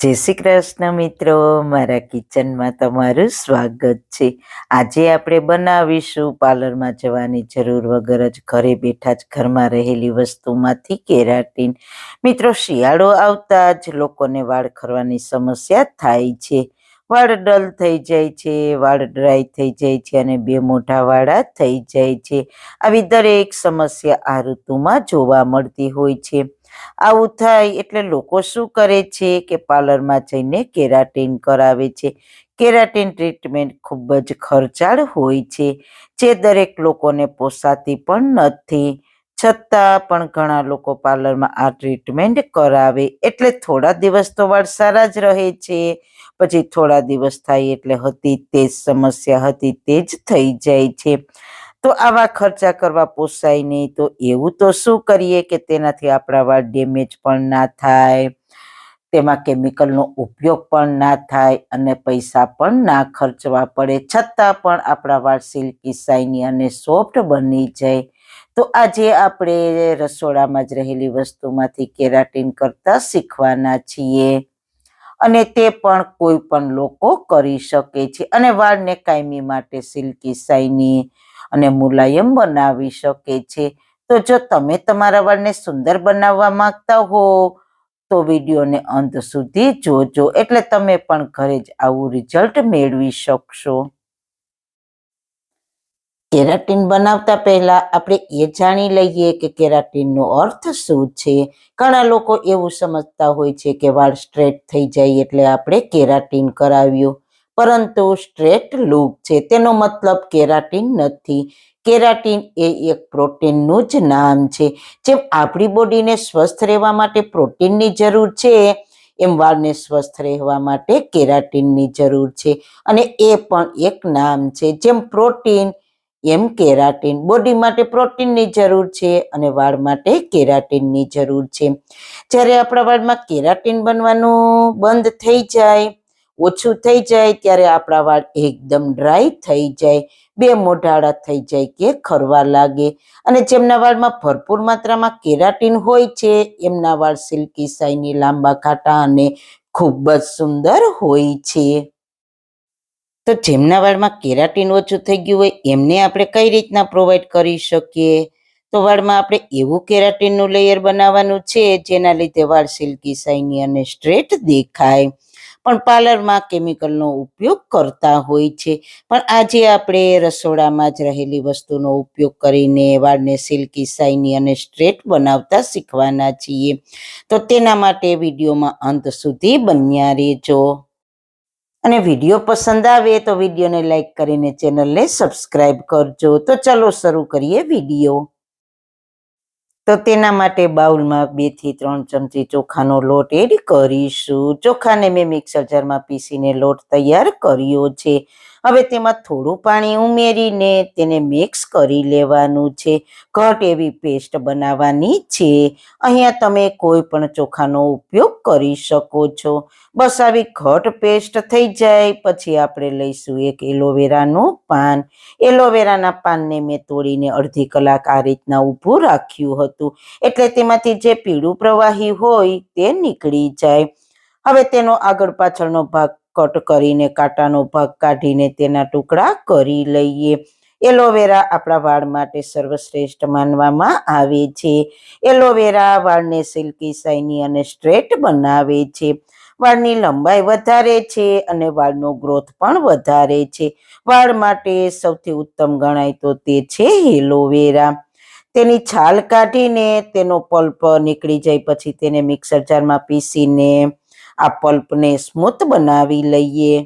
જય શ્રી કૃષ્ણ મિત્રો, મારા કિચનમાં તમારું સ્વાગત છે. આજે આપણે બનાવીશું પાર્લરમાં જવાની જરૂર વગર જ ઘરે બેઠા જ ઘરમાં રહેલી વસ્તુમાંથી કેરાટીન. મિત્રો, શિયાળો આવતા જ લોકોને વાળ ખરવાની સમસ્યા થાય છે. વાળ ડલ થઈ જાય છે, વાળ ડ્રાય થઈ જાય છે અને બે મોઢા વાળા થઈ જાય છે. આવી દરેક સમસ્યા આ ઋતુમાં જોવા મળતી હોય છે. આવું થાય એટલે લોકો શું કરે છે કે પાર્લરમાં જઈને કેરાટીન કરાવે છે. કેરાટીન ટ્રીટમેન્ટ ખૂબ જ ખર્ચાળ હોય છે, જે દરેક લોકોને પોસાતી પણ નથી. છતાં પણ ઘણા લોકો પાર્લરમાં આ ટ્રીટમેન્ટ કરાવે એટલે થોડા દિવસ તો વાળ સારા જ રહે છે. પછી થોડા દિવસ થાય એટલે હતી તે જ સમસ્યા, હતી તે જ થઈ જાય છે. તો આવા ખર્ચા કરવા પોસાય નહીં. તો એવું તો શું કરીએ કે તેનાથી આપણા વાળ ડેમેજ પણ ના થાય, તેમાં કેમિકલનો ઉપયોગ પણ ના થાય અને પૈસા પણ ના ખર્ચવા પડે. છતાં પણ આપણા વાળ સિલ્કી શાઇની અને સોફ્ટ બની જાય. તો આજે આપણે રસોડામાં જ રહેલી વસ્તુમાંથી કેરાટીન કરતા શીખવાના છીએ અને તે પણ કોઈ પણ લોકો કરી શકે છે. અને વાળને કાયમી માટે સિલ્કી શાઇની અને મુલાયમ બનાવી શકે છે. તો જો તમે તમારા વાળને સુંદર બનાવવા માંગતા હો, તો વિડીયોને અંત સુધી જોજો. એટલે તમે પણ ઘરે જ આવું રિઝલ્ટ મેળવી શકશો. કેરાટીન બનાવતા પહેલા આપણે એ જાણી લઈએ કે કેરાટીનનો અર્થ શું છે. ઘણા લોકો એવું સમજતા હોય છે કે વાળ સ્ટ્રેટ થઈ જાય એટલે આપણે કેરાટીન કરાવ્યું. પરંતુ સ્ટ્રેટ લુક છે. તેનો મતલબ કેરાટીન નથી. કેરાટીન એ એક પ્રોટીનનું જ નામ છે. જેમ આપણી બોડીને સ્વસ્થ રહેવા માટે પ્રોટીનની જરૂર છે, એમ વાળને સ્વસ્થ રહેવા માટે કેરાટીનની જરૂર છે. અને એ પણ એક નામ છે. જેમ પ્રોટીન, એમ કેરાટીન. બોડી માટે પ્રોટીનની જરૂર છે અને વાળ માટે કેરાટીનની જરૂર છે. જ્યારે આપણા વાળમાં કેરાટીન બનવાનું બંધ થઈ જાય ઓછું થઈ જાય ત્યારે આપણા વાળ એકદમ ડ્રાય થઈ જાય, બે મોઢાળા થઈ જાય કે ખરવા લાગે. અને જેમના વાળમાં ભરપૂર માત્રામાં કેરાટીન હોય છે, એમના વાળ સિલ્કી સાઈની લાંબા કાંટા અને ખૂબ જ સુંદર હોય છે. તો જેમના વાળમાં કેરાટીન ઓછું થઈ ગયું હોય, એમને આપણે કઈ રીતના પ્રોવાઈડ કરી શકીએ? તો વાળમાં આપણે એવું કેરાટીનનું લેયર બનાવવાનું છે, જેના લીધે વાળ સિલ્કી સાઈની અને સ્ટ્રેટ દેખાય. પણ પાર્લરમાં કેમિકલનો ઉપયોગ કરતા હોય છે. પણ આજે આપણે રસોડામાં જ રહેલી વસ્તુનો ઉપયોગ કરીને વાળને સિલ્કી સાઇની અને સ્ટ્રેટ બનાવતા શીખવાના છીએ. તો તેના માટે વિડીયોમાં અંત સુધી બન્યા રહેજો. અને વીડિયો પસંદ આવે તો વિડીયોને લાઈક કરીને ચેનલને સબસ્ક્રાઈબ કરજો. તો ચલો શરૂ કરીએ વીડિયો. તો તેના માટે બાઉલમાં બેથી ત્રણ ચમચી ચોખાનો લોટ એડ કરીશું. ચોખાને મેં મિક્સર જારમાં પીસીને લોટ તૈયાર કર્યો છે. હવે તેમાં થોડું પાણી ઉમેરીને તેને મિક્સ કરી લેવાનું છે. ઘટ એવી પેસ્ટ બનાવવાની છે. અહીંયા તમે કોઈ પણ ચોખાનો ઉપયોગ કરી શકો છો. બસ આવી ઘટ પેસ્ટ થઈ જાય, પછી આપણે લઈશું એક એલોવેરાનું પાન. એલોવેરાના પાનને મેં તોડીને અડધી કલાક આ રીતના ઊભું રાખ્યું હતું. એટલે તેમાંથી જે પીળું પ્રવાહી હોય તે નીકળી જાય. હવે તેનો આગળ પાછળનો ભાગ કટ કરીને, કાંટાનો ભાગ કાઢીને તેના ટુકડા કરી લઈએ. એલોવેરા આપણા વાળ માટે સર્વશ્રેષ્ઠ માનવામાં આવે છે. એલોવેરા વાળને સિલ્કી, શાઇની અને સ્ટ્રેટ બનાવે છે. વાળની લંબાઈ વધારે છે અને વાળનો ગ્રોથ પણ વધારે છે. વાળ માટે સૌથી ઉત્તમ ગણાય તો તે છે એલોવેરા. તેની છાલ કાઢીને તેનો પલ્પ નીકળી જાય, પછી તેને મિક્સર જારમાં પીસીને આ પલ્પને સ્મૂથ બનાવી લઈએ.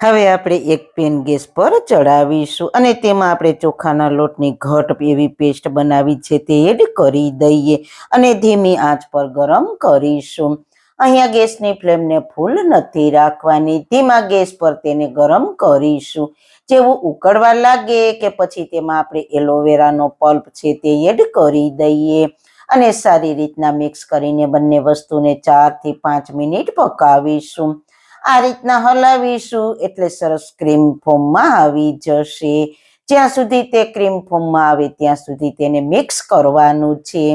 હવે આપણે એક પેન ગેસ પર ચડાવીશું અને તેમાં આપણે ચોખાના લોટની ઘટ એવી પેસ્ટ બનાવી છે તે એડ કરી દઈએ અને ધીમી આંચ પર ગરમ કરીશું. અહીંયા ગેસની ફ્લેમને ફૂલ નથી રાખવાની. ધીમા ગેસ પર તેને ગરમ કરીશું. જેવું ઉકળવા લાગે કે પછી તેમાં આપણે એલોવેરાનો પલ્પ છે તે એડ કરી દઈએ. અને સારી રીતના મિક્સ કરીને બંને વસ્તુને ચારથી પાંચ મિનિટ પકાવીશું. આ રીતના હલાવીશું એટલે સરસ ક્રીમ ફોર્મમાં આવી જશે. જ્યાં સુધી તે ક્રીમ ફોર્મમાં આવે ત્યાં સુધી તેને મિક્સ કરવાનું છે.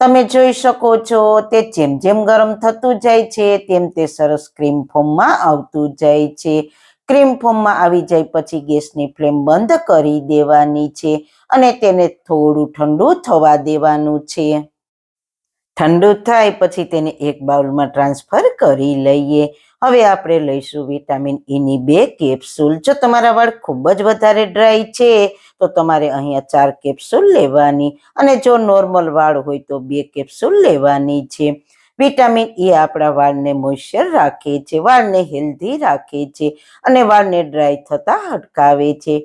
તમે જોઈ શકો છો તે જેમ જેમ ગરમ થતું જાય છે, તેમ તે સરસ ક્રીમ ફોર્મમાં આવતું જાય છે. ક્રીમ ફોર્મમાં આવી જાય પછી ગેસની ફ્લેમ બંધ કરી દેવાની છે અને તેને થોડું ઠંડુ થવા દેવાનું છે. ઠંડુ થાય પછી તેને એક બાઉલમાં ટ્રાન્સફર કરી લઈએ. હવે આપણે લઈશું વિટામિન ઈની બે કેપ્સ્યુલ. જો તમારા વાળ ખૂબ જ વધારે ડ્રાય છે, તો તમારે અહીંયા ચાર કેપ્સ્યુલ લેવાની. અને જો નોર્મલ વાળ હોય તો બે કેપ્સ્યુલ લેવાની છે. વિટામિન ઈ આપણા વાળને મોઇશ્ચર રાખે છે, વાળને હેલ્ધી રાખે છે અને વાળને ડ્રાય થતા અટકાવે છે.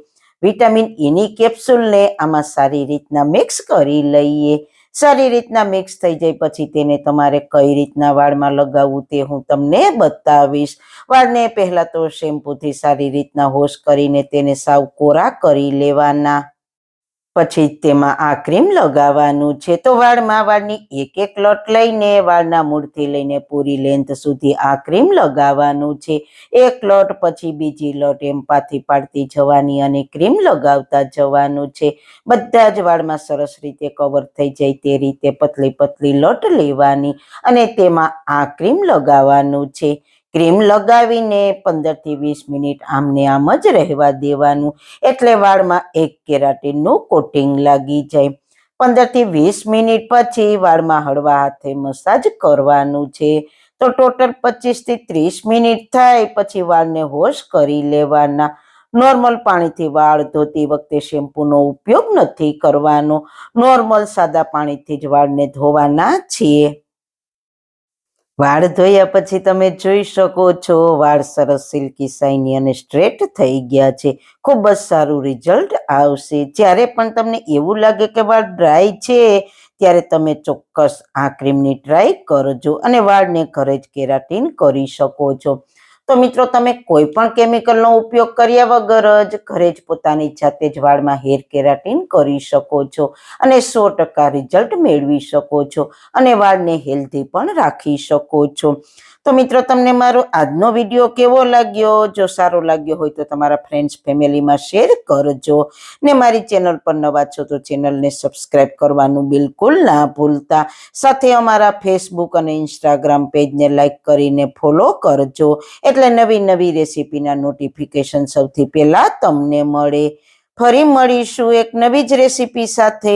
વિટામિન ઈની કેપ્સ્યુલને આમાં સારી રીતના મિક્સ કરી લઈએ. સારી રીતના મિક્સ થઈ જાય પછી તેને તમારે કઈ રીતના વાળમાં લગાવવું તે હું તમને બતાવીશ. વાળને પહેલાં તો શેમ્પૂથી સારી રીતના હોશ કરીને તેને સાવ કોરા કરી લેવાના. પછી તેમાં આ ક્રીમ લગાવવાનું છે. તો વાળમાં વાળની એક એક લોટ લઈને, વાળના મૂળથી લઈને પૂરી લેન્થ સુધી આ ક્રીમ લગાવવાનું છે. એક લોટ પછી બીજી લોટ એમ પાથી પાડતી જવાની અને ક્રીમ લગાવતા જવાનું છે. બધા જ વાળમાં સરસ રીતે કવર થઈ જાય તે રીતે પતલી પતલી લોટ લેવાની અને તેમાં આ ક્રીમ લગાવવાનું છે. ક્રીમ લગાવીને પંદરથી વીસ મિનિટ આમને આમ જ રહેવા દેવાનું. એટલે વાળમાં એક કેરાટીનનું કોટિંગ લાગી જાય. પંદરથી વીસ મિનિટ પછી વાળમાં હળવા હાથે મસાજ કરવાનું છે. તો ટોટલ પચીસથી ત્રીસ મિનિટ થાય પછી વાળને વોશ કરી લેવાના. નોર્મલ પાણીથી વાળ ધોતી વખતે શેમ્પૂનો ઉપયોગ નથી કરવાનો. નોર્મલ સાદા પાણીથી જ વાળને ધોવાના છીએ. વાળ ધોયા પછી તમે જોઈ શકો છો, વાળ સરસ સિલ્કી સાઈની અને સ્ટ્રેટ થઈ ગયા છે. ખૂબ જ સારું રિઝલ્ટ આવશે. જ્યારે પણ તમને એવું લાગે કે વાળ ડ્રાય છે, ત્યારે તમે ચોક્કસ આ ક્રીમની ટ્રાય કરજો અને વાળને ઘરે જ કેરાટીન કરી શકો છો. તો મિત્રો તમે કોઈ પણ કેમિકલનો ઉપયોગ કર્યા વગર જ ઘરે જ પોતાની જાતે જ વાળમાં હેર કેરાટીન કરી શકો છો અને સો ટકા રિઝલ્ટ મેળવી શકો છો અને વાળને હેલ્ધી પણ રાખી શકો છો. તો મિત્રો તમને મારો આજનો વીડિયો કેવો લાગ્યો? જો સારો લાગ્યો હોય તો તમારા ફ્રેન્ડ્સ ફેમિલીમાં શેર કરજો ને મારી ચેનલ પર નવા છો તો ચેનલને સબસ્ક્રાઈબ કરવાનું બિલકુલ ના ભૂલતા. સાથે અમારા ફેસબુક અને ઇન્સ્ટાગ્રામ પેજને લાઈક કરીને ફોલો કરજો. એટલે નવી નવી રેસીપીના નોટિફિકેશન સૌથી પહેલા તમને મળે. ફરી મળીશું એક નવી જ રેસીપી સાથે.